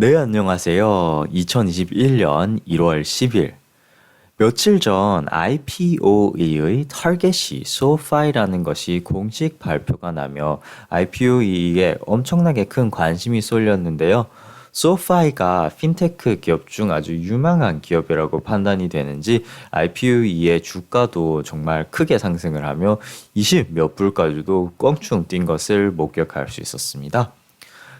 네, 안녕하세요. 2021년 1월 10일. 며칠 전 IPOE의 타겟이 SoFi라는 것이 공식 발표가 나며 IPOE에 엄청나게 큰 관심이 쏠렸는데요. SoFi가 핀테크 기업 중 아주 유망한 기업이라고 판단이 되는지 IPOE의 주가도 정말 크게 상승을 하며 20 몇 불까지도 껑충 뛴 것을 목격할 수 있었습니다.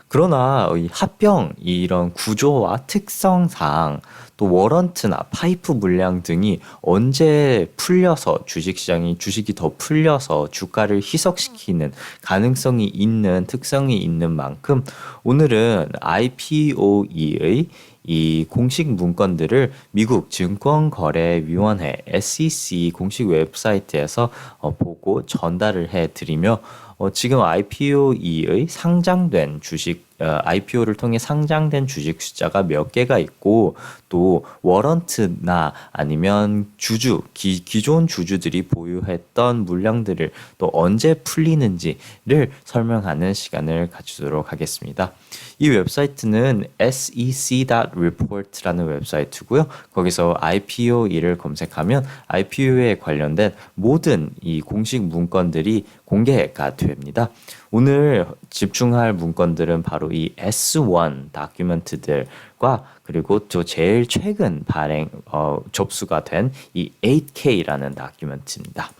그러나 이 합병 이런 구조와 특성상 또 워런트나 파이프 물량 등이 언제 풀려서 주식시장이 주식이 더 풀려서 주가를 희석시키는 가능성이 있는 특성이 있는 만큼 오늘은 IPOE의 이 공식 문건들을 미국 증권거래위원회 SEC 공식 웹사이트에서 어, 보고 전달을 해드리며 어, 지금 IPOE의 상장된 주식 어, IPO를 통해 상장된 주식 숫자가 몇 개가 있고 또 워런트나 아니면 주주 기, 기존 주주들이 보유했던 물량들을 또 언제 풀리는지를 설명하는 시간을 가지도록 하겠습니다. 이 웹사이트는 sec.report라는 웹사이트고요. 거기서 IPO2를 검색하면 IPO에 관련된 모든 이 공식 문건들이 공개가 됩니다. 오늘 집중할 문건들은 바로 이 S1 다큐멘트들과 그리고 또 제일 최근 발행 어, 접수가 된 이 8K라는 다큐멘트입니다.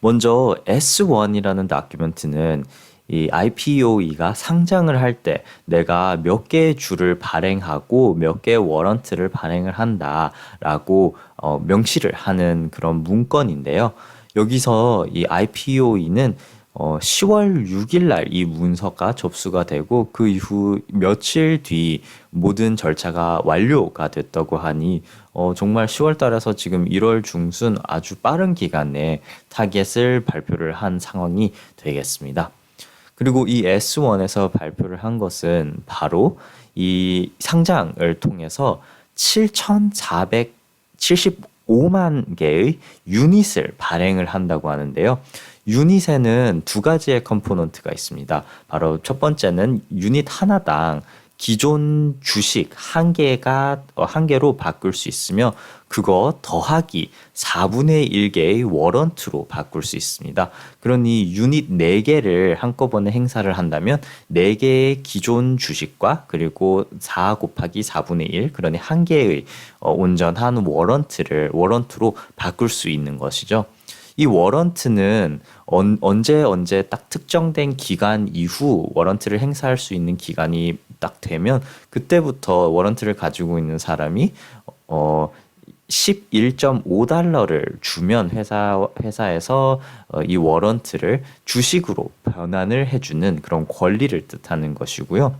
먼저 S1이라는 다큐멘트는 이 IPOE가 상장을 할 때 내가 몇 개의 주를 발행하고 몇 개의 워런트를 발행을 한다라고 어, 명시를 하는 그런 문건인데요. 여기서 이 IPOE는 어, 10월 6일 날 이 문서가 접수가 되고 그 이후 며칠 뒤 모든 절차가 완료가 됐다고 하니 어, 정말 10월 달에서 지금 1월 중순 아주 빠른 기간에 타겟을 발표를 한 상황이 되겠습니다. 그리고 이 S1에서 발표를 한 것은 바로 이 상장을 통해서 7,475만 개의 유닛을 발행을 한다고 하는데요. 유닛에는 두 가지의 컴포넌트가 있습니다. 바로 첫 번째는 유닛 하나당 기존 주식 한 개가 어, 한 개로 바꿀 수 있으며 그거 더하기 4분의 1개의 워런트로 바꿀 수 있습니다. 그러니 유닛 4개를 한꺼번에 행사를 한다면 4개의 기존 주식과 그리고 4 곱하기 4분의 1 그러니 한 개의 어, 온전한 워런트를 워런트로 바꿀 수 있는 것이죠. 이 워런트는 언, 언제 언제 딱 특정된 기간 이후 워런트를 행사할 수 있는 기간이 딱 되면 그때부터 워런트를 가지고 있는 사람이 어 11.5달러를 주면 회사 회사에서 어, 이 워런트를 주식으로 변환을 해주는 그런 권리를 뜻하는 것이고요.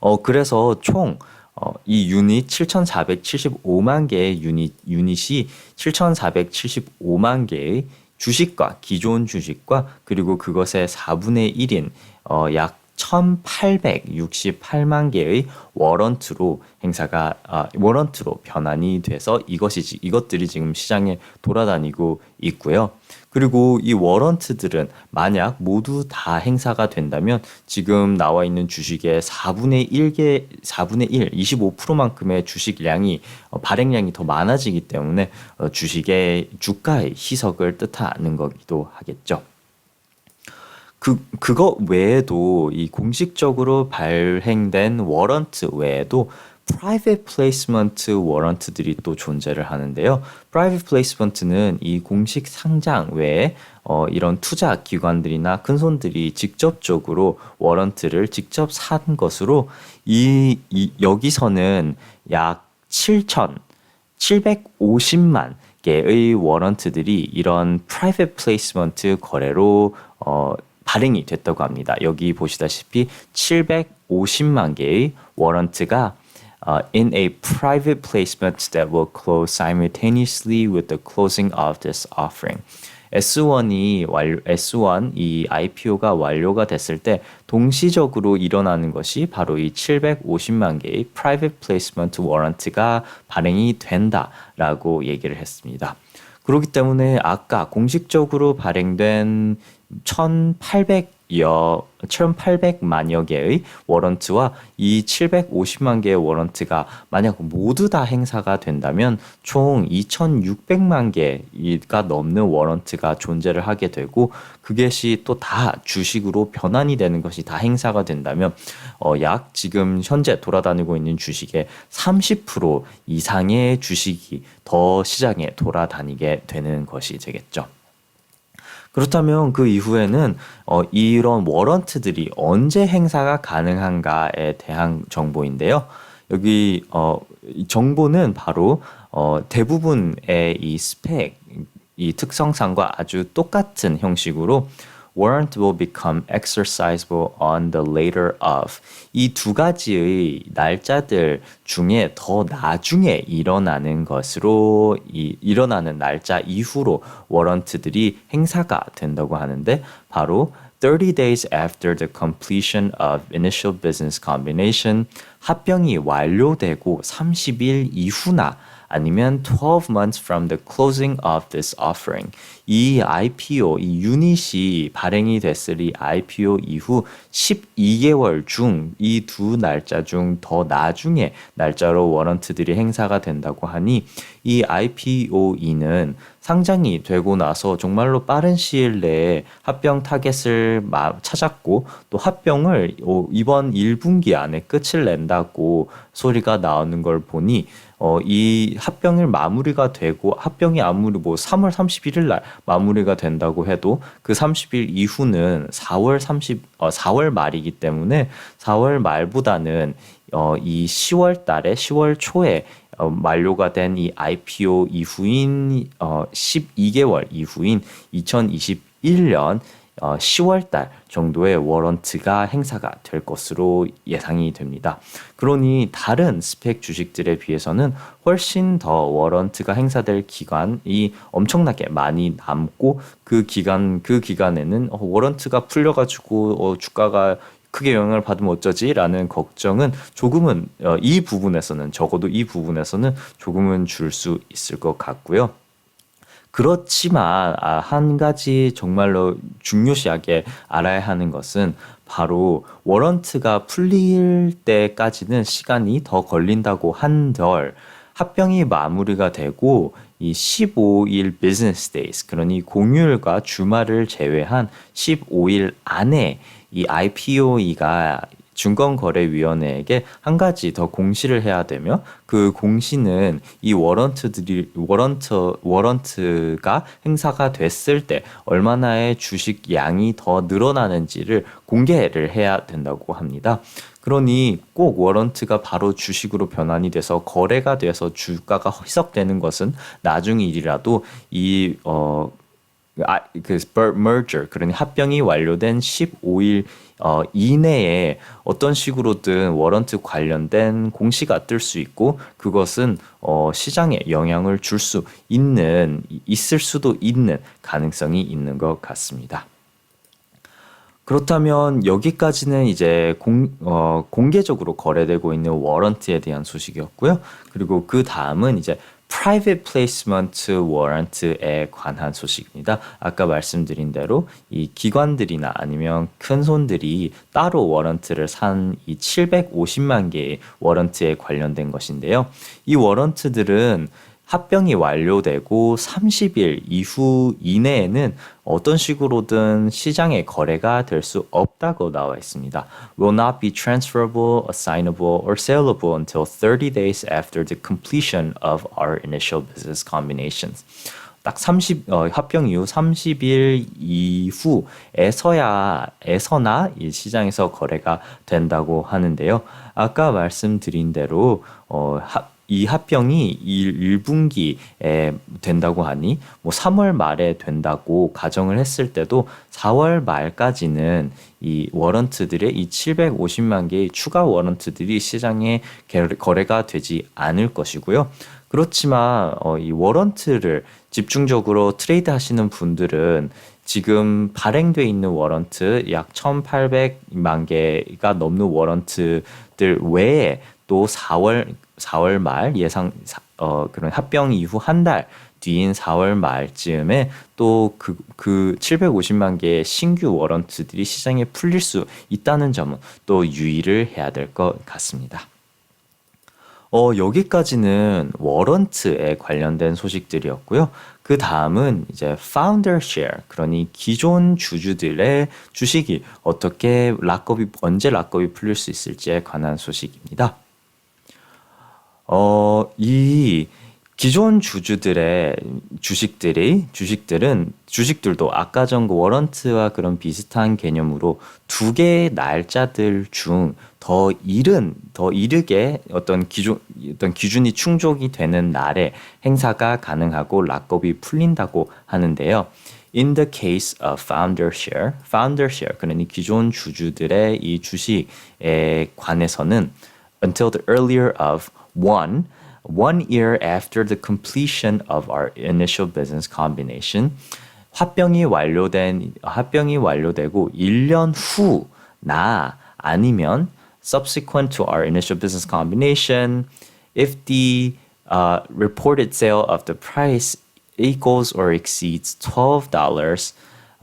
어 그래서 총 어, 이 유닛 7,475만 개의 유닛 유닛이 7,475만 개의 주식과 기존 주식과 그리고 그것의 4분의 1인 어, 약 1,868만 개의 워런트로 행사가 아, 워런트로 변환이 돼서 이것이 이것들이 지금 시장에 돌아다니고 있고요. 그리고 이 워런트들은 만약 모두 다 행사가 된다면 지금 나와 있는 주식의 4분의 1개 4분의 1, 25%만큼의 주식량이 어, 발행량이 더 많아지기 때문에 어, 주식의 주가의 희석을 뜻하는 거기도 하겠죠. 그 그거 외에도 이 공식적으로 발행된 워런트 외에도 private placement 워런트들이 또 존재를 하는데요. private placement는 이 공식 상장 외에 어, 이런 투자 기관들이나 큰 손들이 직접적으로 워런트를 직접 산 것으로 이, 이 여기서는 약 7천 750만 개의 워런트들이 이런 private placement 거래로 어, 발행이 됐다고 합니다. 여기 보시다시피 750만 개의 워런트가 uh, in a private placement that will close simultaneously with the closing of this offering. S1이 완 S1 이 IPO가 완료가 됐을 때 동시적으로 일어나는 것이 바로 이 750만 개의 private placement warrant가 발행이 된다라고 얘기를 했습니다. 그렇기 때문에 아까 공식적으로 발행된 1,800여 1,800만여 개의 워런트와 이 750만 개의 워런트가 만약 모두 다 행사가 된다면 총 2,600만 개가 넘는 워런트가 존재를 하게 되고 그것이 또 다 주식으로 변환이 되는 것이 다 행사가 된다면 어, 약 지금 현재 돌아다니고 있는 주식의 30% 이상의 주식이 더 시장에 돌아다니게 되는 것이 되겠죠. 그렇다면 그 이후에는 어, 이런 워런트들이 언제 행사가 가능한가에 대한 정보인데요. 여기 어, 이 정보는 바로 어, 대부분의 이 스펙, 이 특성상과 아주 똑같은 형식으로 warrant will become exercisable on the later of 이 두 가지의 날짜들 중에 더 나중에 일어나는 것으로 이 일어나는 날짜 이후로 워런트들이 행사가 된다고 하는데 바로 30 days after the completion of initial business combination 합병이 완료되고 30일 이후나 아니면 12 months from the closing of this offering. 이 IPO, 이 유닛이 발행이 됐을 이 IPO 이후 12개월 중 이 두 날짜 중 더 나중에 날짜로 워런트들이 행사가 된다고 하니 이 IPOE는 상장이 되고 나서 정말로 빠른 시일 내에 합병 타겟을 찾았고 또 합병을 이번 1분기 안에 끝을 낸다고 소리가 나오는 걸 보니 어, 이 합병을 마무리가 되고 합병이 아무리 뭐 3월 31일 날 마무리가 된다고 해도 그 30일 이후는 4월 30 어, 4월 말이기 때문에 4월 말보다는 어, 이 10월 달에 10월 초에 어, 만료가 된 이 IPO 이후인 어, 12개월 이후인 2021년 어, 10월 달 정도의 워런트가 행사가 될 것으로 예상이 됩니다. 그러니 다른 스펙 주식들에 비해서는 훨씬 더 워런트가 행사될 기간이 엄청나게 많이 남고 그 기간 그 기간에는 어, 워런트가 풀려가지고 어, 주가가 크게 영향을 받으면 어쩌지라는 걱정은 조금은 어, 이 부분에서는 적어도 이 부분에서는 조금은 줄 수 있을 것 같고요. 그렇지만 아, 한 가지 정말로 중요시하게 알아야 하는 것은 바로 워런트가 풀릴 때까지는 시간이 더 걸린다고 한들 합병이 마무리가 되고 이 15일 비즈니스 데이스 그러니 공휴일과 주말을 제외한 15일 안에 이 IPOE가 증권거래위원회에게 한 가지 더 공시를 해야 되며 그 공시는 이 워런트들이 워런트 워런트가 행사가 됐을 때 얼마나의 주식 양이 더 늘어나는지를 공개를 해야 된다고 합니다. 그러니 꼭 워런트가 바로 주식으로 변환이 돼서 거래가 돼서 주가가 희석되는 것은 나중 일이라도 이 어, 아, 그 merger 그러니 합병이 완료된 15일 어, 이내에 어떤 식으로든 워런트 관련된 공시가 뜰 수 있고 그것은 어, 시장에 영향을 줄 수 있는 있을 수도 있는 가능성이 있는 것 같습니다. 그렇다면 여기까지는 이제 공, 어, 공개적으로 거래되고 있는 워런트에 대한 소식이었고요. 그리고 그 다음은 이제 private placement warrant에 관한 소식입니다. 아까 말씀드린 대로 이 기관들이나 아니면 큰 손들이 따로 워런트를 산 이 750만 개의 워런트에 관련된 것인데요. 이 워런트들은 합병이 완료되고 30일 이후 이내에는 어떤 식으로든 시장에 거래가 될 수 없다고 나와 있습니다. Will not be transferable, assignable, or saleable until 30 days after the completion of our initial business combinations. 딱 30, 어, 합병 이후 30일 이후에서야, 에서나 이 시장에서 거래가 된다고 하는데요. 아까 말씀드린 대로, 어, 합, 이 합병이 1, 1분기에 된다고 하니 뭐 3월 말에 된다고 가정을 했을 때도 4월 말까지는 이 워런트들의 이 750만 개의 추가 워런트들이 시장에 거래가 되지 않을 것이고요. 그렇지만 어, 이 워런트를 집중적으로 트레이드 하시는 분들은 지금 발행돼 있는 워런트 약 1,800만 개가 넘는 워런트 들 외에 또 4월 4월 말 예상 어 그런 합병 이후 한 달 뒤인 4월 말쯤에 또 그 그 750만 개의 신규 워런트들이 시장에 풀릴 수 있다는 점은 또 유의를 해야 될 것 같습니다. 어, 여기까지는 워런트에 관련된 소식들이었고요. 그 다음은 이제 founder share, 그러니 기존 주주들의 주식이 어떻게 락업이, 언제 락업이 풀릴 수 있을지에 관한 소식입니다. 어, 이 기존 주주들의 주식들이 주식들은 주식들도 아까 전 워런트와 그런 비슷한 개념으로 두 개의 날짜들 중 더 이른 더 이르게 어떤 기준 어떤 기준이 충족이 되는 날에 행사가 가능하고 락업이 풀린다고 하는데요. In the case of founder share, founder share 그러니 기존 주주들의 이 주식에 관해서는 until the earlier of one one year after the completion of our initial business combination 합병이 완료된 합병이 완료되고 1년 후나 아니면 subsequent to our initial business combination if the uh, reported sale of the price equals or exceeds $12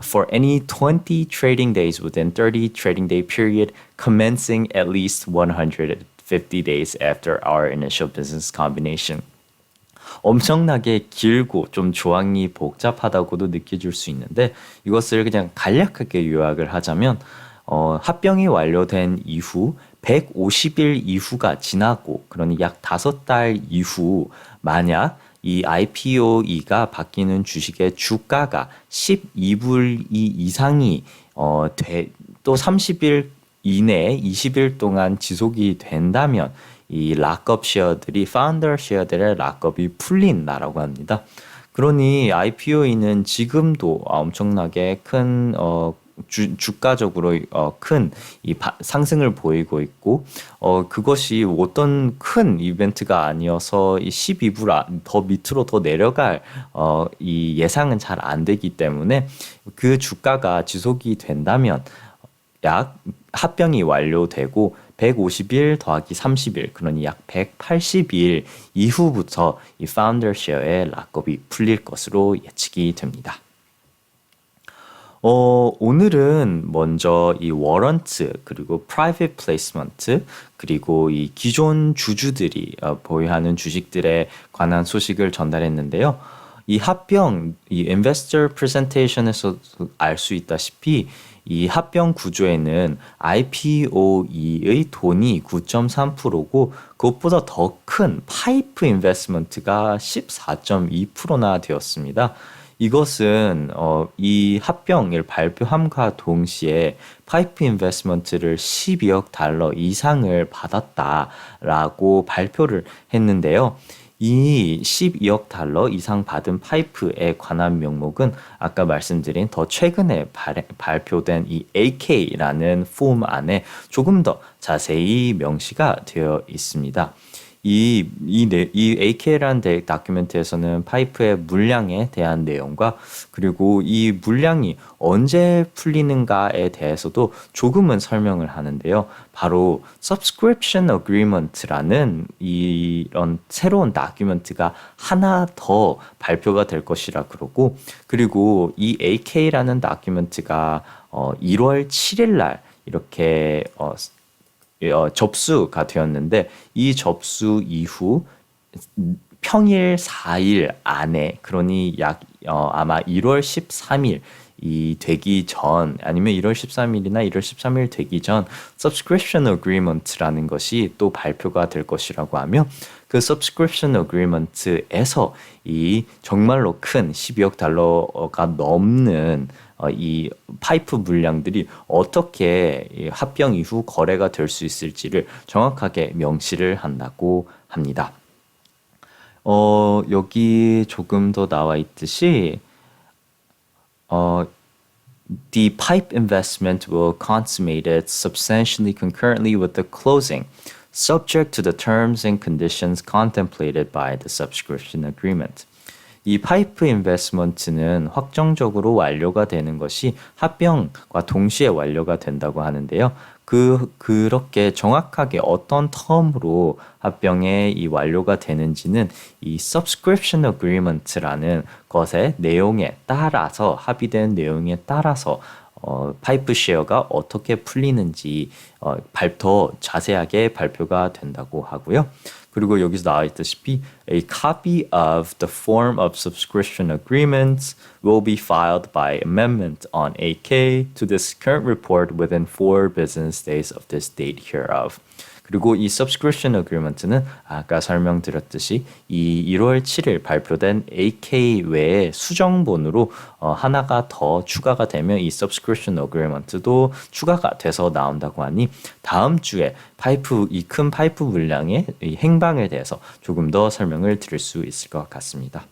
for any 20 trading days within 30 trading day period commencing at least 150 days after our initial business combination. 엄청나게 길고 좀 조항이 복잡하다고도 느껴질 수 있는데 이것을 그냥 간략하게 요약을 하자면 어, 합병이 완료된 이후 150일 이후가 지나고 그러니 약 5달 이후 만약 이 IPOE가 바뀌는 주식의 주가가 12불 이상이 어, 돼, 또 30일 이내에 20일 동안 지속이 된다면 이 락업 쉐어들이 파운더 쉐어들의 락업이 풀린다라고 합니다. 그러니 IPOE는 지금도 엄청나게 큰 어, 주, 주가적으로 어, 큰 이 상승을 보이고 있고 어, 그것이 어떤 큰 이벤트가 아니어서 이 12불 아, 더 밑으로 더 내려갈 어, 이 예상은 잘 안 되기 때문에 그 주가가 지속이 된다면 약 합병이 완료되고 150일 더하기 30일 그러니 약 180일 이후부터 이 파운더 쉐어의 락업이 풀릴 것으로 예측이 됩니다. 어, 오늘은 먼저 이 워런트 그리고 프라이빗 플레이스먼트 그리고 이 기존 주주들이 어, 보유하는 주식들에 관한 소식을 전달했는데요. 이 합병 이 인베스터 프레젠테이션에서 알 수 있다시피 이 합병 구조에는 IPOE의 돈이 9.3%고 그것보다 더 큰 파이프 인베스먼트가 14.2%나 되었습니다. 이것은 어, 이 합병을 발표함과 동시에 파이프 인베스먼트를 12억 달러 이상을 받았다라고 발표를 했는데요. 이 12억 달러 이상 받은 파이프에 관한 명목은 아까 말씀드린 더 최근에 발, 발표된 이 AK라는 폼 안에 조금 더 자세히 명시가 되어 있습니다. 이, 이, 이 AK라는 다큐멘트에서는 파이프의 물량에 대한 내용과 그리고 이 물량이 언제 풀리는가에 대해서도 조금은 설명을 하는데요. 바로 Subscription Agreement라는 이런 새로운 다큐멘트가 하나 더 발표가 될 것이라 그러고 그리고 이 AK라는 다큐멘트가 어 1월 7일 날 이렇게 어 어, 접수가 되었는데 이 접수 이후 평일 4일 안에 그러니 약 어, 아마 1월 13일 이 되기 전 아니면 1월 13일이나 1월 13일 되기 전 subscription agreement라는 것이 또 발표가 될 것이라고 하며 그 subscription agreement에서 이 정말로 큰 12억 달러가 넘는 어, 이 파이프 물량들이 어떻게 합병 이후 거래가 될 수 있을지를 정확하게 명시를 한다고 합니다. 어, 여기 조금 더 나와 있듯이 어, the pipe investment will consummate it substantially concurrently with the closing, subject to the terms and conditions contemplated by the subscription agreement. 이 파이프 인베스먼트는 확정적으로 완료가 되는 것이 합병과 동시에 완료가 된다고 하는데요. 그 그렇게 정확하게 어떤 텀으로 합병에 이 완료가 되는지는 이 subscription agreement라는 것의 내용에 따라서 합의된 내용에 따라서 어, 파이프 쉐어가 어떻게 풀리는지 어, 발, 더 자세하게 발표가 된다고 하고요. 그리고 여기서 나와 있다시피 a copy of the form of subscription agreements will be filed by amendment on 8K to this current report within four business days of this date hereof. 그리고 이 subscription agreement는 아까 설명드렸듯이 이 1월 7일 발표된 AK 외에 수정본으로 어, 하나가 더 추가가 되면 이 subscription agreement도 추가가 돼서 나온다고 하니 다음 주에 파이프 이 큰 파이프 물량의 이 행방에 대해서 조금 더 설명을 드릴 수 있을 것 같습니다.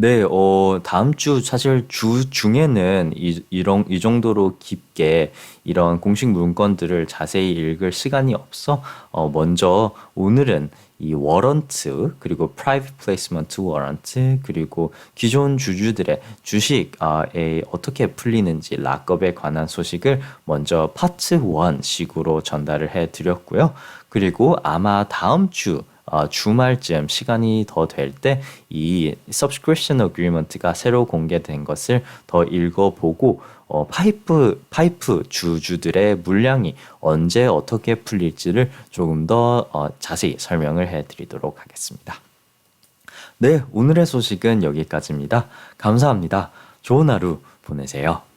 네, 어, 다음 주 사실 주 중에는 이, 이런 이 정도로 깊게 이런 공식 문건들을 자세히 읽을 시간이 없어 어, 먼저 오늘은 이 워런트 그리고 프라이빗 플레이스먼트 워런트 그리고 기존 주주들의 주식에 어떻게 풀리는지 락업에 관한 소식을 먼저 파트 1 식으로 전달을 해 드렸고요. 그리고 아마 다음 주 어, 주말쯤 시간이 더 될 때 이 subscription agreement가 새로 공개된 것을 더 읽어보고 어, 파이프 파이프 주주들의 물량이 언제 어떻게 풀릴지를 조금 더 어, 자세히 설명을 해드리도록 하겠습니다. 네, 오늘의 소식은 여기까지입니다. 감사합니다. 좋은 하루 보내세요.